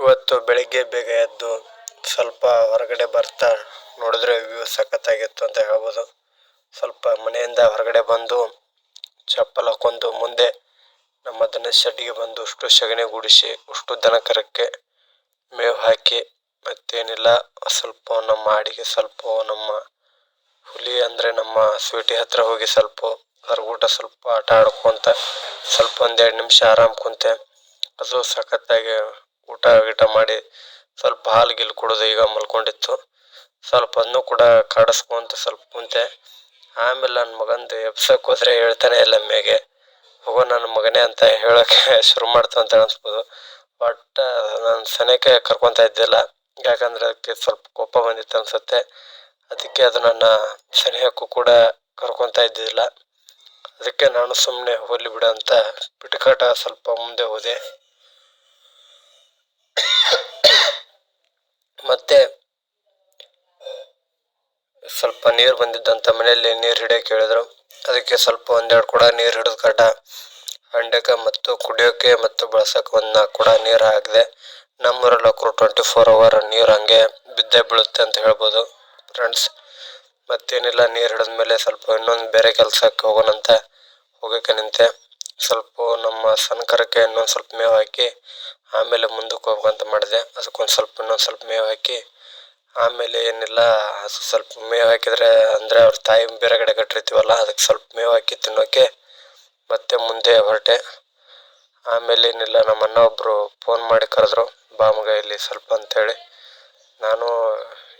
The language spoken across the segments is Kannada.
ಇವತ್ತು ಬೆಳಿಗ್ಗೆ ಬೇಗ ಎದ್ದು ಸ್ವಲ್ಪ ಹೊರಗಡೆ ಬರ್ತಾ ನೋಡಿದ್ರೆ ವ್ಯೂ ಸಖತ್ತಾಗಿತ್ತು ಅಂತ ಹೇಳ್ಬೋದು. ಸ್ವಲ್ಪ ಮನೆಯಿಂದ ಹೊರಗಡೆ ಬಂದು ಚಪ್ಪಲ್ ಹಾಕೊಂಡು ಮುಂದೆ ನಮ್ಮ ದನ ಶೆಡ್ಗೆ ಬಂದು ಅಷ್ಟು ಸಗಣಿ ಗುಡಿಸಿ ಅಷ್ಟು ದನ ಕರಕ್ಕೆ ಮೇವು ಹಾಕಿ, ಮತ್ತೇನಿಲ್ಲ, ಸ್ವಲ್ಪ ನಮ್ಮ ಆಡಿಗೆ ಸ್ವಲ್ಪ ನಮ್ಮ ಹುಲಿ ಅಂದರೆ ನಮ್ಮ ಸ್ವೀಟಿ ಹತ್ರ ಹೋಗಿ ಸ್ವಲ್ಪ ಅದ್ರ ಊಟ ಸ್ವಲ್ಪ ಆಟ ಆಡ್ಕೊತ ಸ್ವಲ್ಪ ಒಂದೆರಡು ನಿಮಿಷ ಆರಾಮ್ ಕುಂತೆ. ಅದು ಸಖತ್ತಾಗಿ ಊಟ ಗೀಟ ಮಾಡಿ ಸ್ವಲ್ಪ ಹಾಲು ಗೀಲು ಕುಡಿದು ಈಗ ಮಲ್ಕೊಂಡಿತ್ತು. ಸ್ವಲ್ಪ ಅದನ್ನು ಕೂಡ ಕಾಡಿಸ್ಕೊಂತ ಸ್ವಲ್ಪ ಕುಂತೆ. ಆಮೇಲೆ ನನ್ನ ಮಗಂದು ಎಬ್ಸಕ್ಕೆ ಹೋದ್ರೆ ಹೇಳ್ತಾನೆ ಇಲ್ಲ ಮೇಗೆ ಹೋಗೋ ನನ್ನ ಮಗನೇ ಅಂತ ಹೇಳೋಕ್ಕೆ ಶುರು ಮಾಡ್ತು ಅಂತ ಅನಿಸ್ಬೋದು. ಬಟ್ ನಾನು ಸನೇಕೆ ಕರ್ಕೊತಾ ಇದ್ದಿಲ್ಲ. ಯಾಕಂದ್ರೆ ಅದಕ್ಕೆ ಸ್ವಲ್ಪ ಕೋಪ ಬಂದಿತ್ತು ಅನ್ಸುತ್ತೆ. ಅದಕ್ಕೆ ಅದು ನನ್ನ ಸನೇಹಕ್ಕೂ ಕೂಡ ಕರ್ಕೊತಾ ಇದ್ದಿಲ್ಲ ಅದಕ್ಕೆ ನಾನು ಸುಮ್ಮನೆ ಹೋಗ್ಲಿ ಬಿಡು ಅಂತ ಬಿಟ್ಕಾಟ ಸ್ವಲ್ಪ ಮುಂದೆ ಹೋದೆ ಮತ್ತೆ ಸ್ವಲ್ಪ ನೀರು ಬಂದಿದ್ದಂತ ಮನೆಯಲ್ಲಿ ನೀರು ಹಿಡಿಯೋಕೆ ಹೇಳಿದ್ರು. ಅದಕ್ಕೆ ಸ್ವಲ್ಪ ಒಂದೆರಡು ಕೂಡ ನೀರು ಹಿಡಿದು ಕಟ ಹಂಡೆಗೆ ಮತ್ತು ಕುಡಿಯೋಕೆ ಮತ್ತು ಬಳಸೋಕೆ ಒಂದು ನಾಲ್ಕು ಕೂಡ ನೀರು ಹಾಕಿದೆ. ನಮ್ಮೂರಲ್ಲಿ ಒಕ್ಕರು ಟ್ವೆಂಟಿ ಫೋರ್ ಅವರ್ ನೀರು ಹಂಗೆ ಬಿದ್ದೇ ಬೀಳುತ್ತೆ ಅಂತ ಹೇಳ್ಬೋದು ಫ್ರೆಂಡ್ಸ್ ಮತ್ತೇನಿಲ್ಲ, ನೀರು ಹಿಡಿದ ಮೇಲೆ ಸ್ವಲ್ಪ ಇನ್ನೊಂದು ಬೇರೆ ಕೆಲಸಕ್ಕೆ ಹೋಗೋಣ ಅಂತ ಹೋಗೋಕೆ ನಿಂತೆ. ಸ್ವಲ್ಪ ನಮ್ಮ ಸನ್ಕರಕ್ಕೆ ಇನ್ನೊಂದು ಸ್ವಲ್ಪ ಮೇವು ಹಾಕಿ ಆಮೇಲೆ ಮುಂದಕ್ಕೆ ಹೋಗ್ಬೇಕಂತ ಮಾಡಿದೆ. ಅದಕ್ಕೊಂದು ಸ್ವಲ್ಪ ಇನ್ನೊಂದು ಸ್ವಲ್ಪ ಮೇವು ಹಾಕಿ ಆಮೇಲೆ ಏನಿಲ್ಲ ಹಸು ಸ್ವಲ್ಪ ಮೇವು ಹಾಕಿದರೆ ಅಂದರೆ ಅವ್ರ ತಾಯಿ ಬೇರೆ ಕಡೆ ಕಟ್ಟಿರ್ತೀವಲ್ಲ, ಅದಕ್ಕೆ ಸ್ವಲ್ಪ ಮೇವು ಹಾಕಿ ತಿನ್ನೋಕೆ ಮತ್ತೆ ಮುಂದೆ ಹೊರಟೆ. ಆಮೇಲೆ ಏನಿಲ್ಲ ನಮ್ಮ ಅಣ್ಣ ಒಬ್ಬರು ಫೋನ್ ಮಾಡಿ ಕರೆದ್ರು, ಬಾ ಮಗ ಇಲ್ಲಿ ಸ್ವಲ್ಪ ಅಂತೇಳಿ. ನಾನು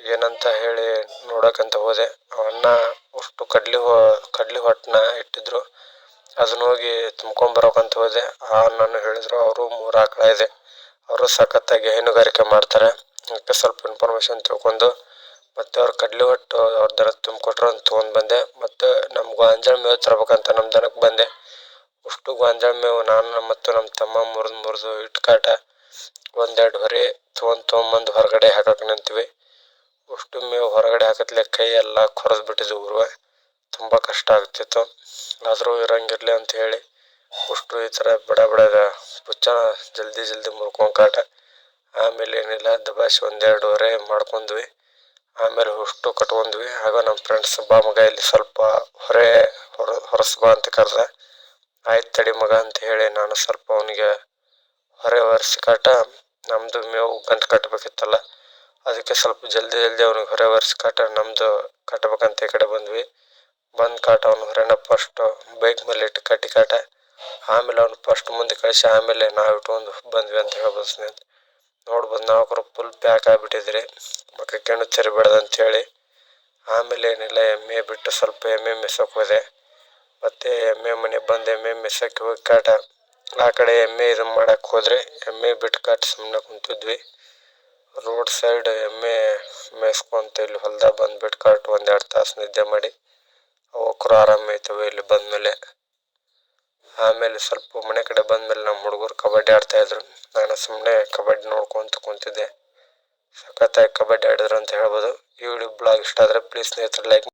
ಏನಂತ ಹೇಳಿ ನೋಡೋಕ್ಕಂತ ಹೋದೆ. ಅವನ್ನ ಅಷ್ಟು ಕಡ್ಲಿ ಹೊ, ಕಡ್ಲಿ ಹೊಟ್ಟನ್ನ ಇಟ್ಟಿದ್ರು. ಅದನ್ನ ಹೋಗಿ ತುಂಬ್ಕೊಂಬರೋಕಂತ ಹೋದೆ. ಆ ನಾನು ಹೇಳಿದ್ರು, ಅವರು ಮೂರು ಆಕಳ ಇದೆ. ಅವರು ಸಖತ್ತಾಗಿ ಹೈನುಗಾರಿಕೆ ಮಾಡ್ತಾರೆ. ಅದಕ್ಕೆ ಸ್ವಲ್ಪ ಇನ್ಫಾರ್ಮೇಷನ್ ತಿಳ್ಕೊಂಡು, ಮತ್ತೆ ಅವ್ರು ಕಡ್ಲೆ ಹೊಟ್ಟು ಅವ್ರ ದನ ತುಂಬಿಕೊಟ್ರು ಅಂತ ತೊಗೊಂಡು ಬಂದೆ. ಮತ್ತು ನಮ್ಮ ಗೋಂಜಾಳ ಮೇವು ತರ್ಬೇಕಂತ ನಮ್ಮ ದನಕ್ಕೆ ಬಂದೆ. ಅಷ್ಟು ಗೋಂಜಾಳ ಮೇವು ನಾನು ಮತ್ತು ನಮ್ಮ ತಮ್ಮ ಮುರಿದು ಮುರಿದು ಇಟ್ಟು ಕಾಟ ಒಂದೆರಡು ಹೊರೆ ತೊಗೊಂಡು ತೊಗೊಂಬಂದು ಹೊರಗಡೆ ಹಾಕಕ್ಕೆ ನಿಂತೀವಿ. ಅಷ್ಟು ಮೇವು ಹೊರಗಡೆ ಹಾಕತ್ಲೆ ಕೈ ಎಲ್ಲ ಕೊರೆದು ಬಿಟ್ಟಿದ್ವು ಊರು ತುಂಬ ಕಷ್ಟ ಆಗ್ತಿತ್ತು. ಆದರೂ ಇರಂಗಿರಲಿ ಅಂತ ಹೇಳಿ ಅಷ್ಟು ಈ ಥರ ಬಡ ಬಡಗ ಪುಚ್ಚ ಜಲ್ದಿ ಜಲ್ದಿ ಮುರ್ಕೊಂಡು ಕಾಟ. ಆಮೇಲೆ ಏನಿಲ್ಲ ದಬಾಶಿ ಒಂದೆರಡುವರೆ ಮಾಡ್ಕೊಂಡ್ವಿ. ಆಮೇಲೆ ಹುಷ್ಟು ಕಟ್ಕೊಂಡ್ವಿ. ಆಗ ನಮ್ಮ ಫ್ರೆಂಡ್ಸ್ ಬಾ ಮಗ, ಇಲ್ಲಿ ಸ್ವಲ್ಪ ಹೊರೆ ಹೊರ, ಹೊರಸ್ ಬಾ ಅಂತ ಕರೆದ. ಆಯ್ತು ತಡಿ ಮಗ ಅಂತ ಹೇಳಿ ನಾನು ಸ್ವಲ್ಪ ಅವನಿಗೆ ಹೊರೆ ಒರೆಸಿ ಕಾಟ ನಮ್ಮದು ಮೇವು ಗಂಟು ಕಟ್ಟಬೇಕಿತ್ತಲ್ಲ ಅದಕ್ಕೆ ಸ್ವಲ್ಪ ಜಲ್ದಿ ಜಲ್ದಿ ಅವ್ನಿಗೆ ಹೊರೆ ಒರೆಸಿ ಕಾಟ ನಮ್ಮದು ಕಟ್ಬೇಕಂತ ಈ ಕಡೆ ಬಂದ್ವಿ. ಬಂದು ಕಾಟ ಅವ್ನು ಹೊರೆನ ಫಸ್ಟು ಬೈಕ್ ಮೇಲೆ ಇಟ್ಟು ಕಟ್ಟಿ ಕಾಟ. ಆಮೇಲೆ ಅವ್ನು ಫಸ್ಟ್ ಮುಂದೆ ಕಳಿಸಿ, ಆಮೇಲೆ ನಾವು ಇಟ್ಕೊಂಡು ಬಂದ್ವಿ ಅಂತ ಹೇಳ್ಬೋದು ಸ್ನೇಹಿತರೆ. ನೋಡ್ಬೋದು ನಾವು ಫುಲ್ ಪ್ಯಾಕ್ ಆಗಿಬಿಟ್ಟಿದ್ರಿ. ಮಕ್ಕಕ್ಕೇನು ಅಂತ ಹೇಳಿ ಆಮೇಲೆ ಏನಿಲ್ಲ ಎಮ್ಮೆ ಬಿಟ್ಟು ಸ್ವಲ್ಪ ಎಮ್ಮೆ ಮೆಸಕ್ಕೆ ಹೋದೆ. ಮತ್ತು ಎಮ್ಮೆ ಮನೆಗೆ ಬಂದು ಎಮ್ಮೆ ಮೆಸಕ್ಕೆ ಹೋಗಿ ಕಾಟ. ಆ ಕಡೆ ಎಮ್ಮೆ ಇದು ಮಾಡೋಕ್ಕೆ ಹೋದರೆ ಎಮ್ಮೆ ಬಿಟ್ಟು ಕಾಟ ಸುಮ್ಮನೆ ಕುಂತಿದ್ವಿ. ರೋಡ್ ಸೈಡ್ ಎಮ್ಮೆ ಮೇಯ್ಸ್ಕೊಂತ ಇಲ್ಲಿ ಹೊಲ್ದಾಗ ಬಂದು ಬಿಟ್ಟು ಕಾಟ ಒಂದೆರಡು ತಾಸು ನಿದ್ದೆ ಮಾಡಿ. ಅವಕ್ಕರು ಆರಾಮ ಆಯ್ತವೆ ಇಲ್ಲಿ ಬಂದಮೇಲೆ. ಆಮೇಲೆ ಸ್ವಲ್ಪ ಮನೆ ಕಡೆ ಬಂದಮೇಲೆ ನಮ್ಮ ಹುಡುಗರು ಕಬಡ್ಡಿ ಆಡ್ತಾಯಿದ್ರು ನಾನು ಸುಮ್ಮನೆ ಕಬಡ್ಡಿ ನೋಡ್ಕೊಂತ ಕುಂತಿದ್ದೆ. ಸಖತ್ತಾಗಿ ಕಬಡ್ಡಿ ಆಡಿದ್ರು ಅಂತ ಹೇಳ್ಬೋದು. ಈ ವಿಡಿಯೋ ಬ್ಲಾಗ್ ಇಷ್ಟ ಆದರೆ ಪ್ಲೀಸ್ ಸ್ನೇಹಿತರೆ ಲೈಕ್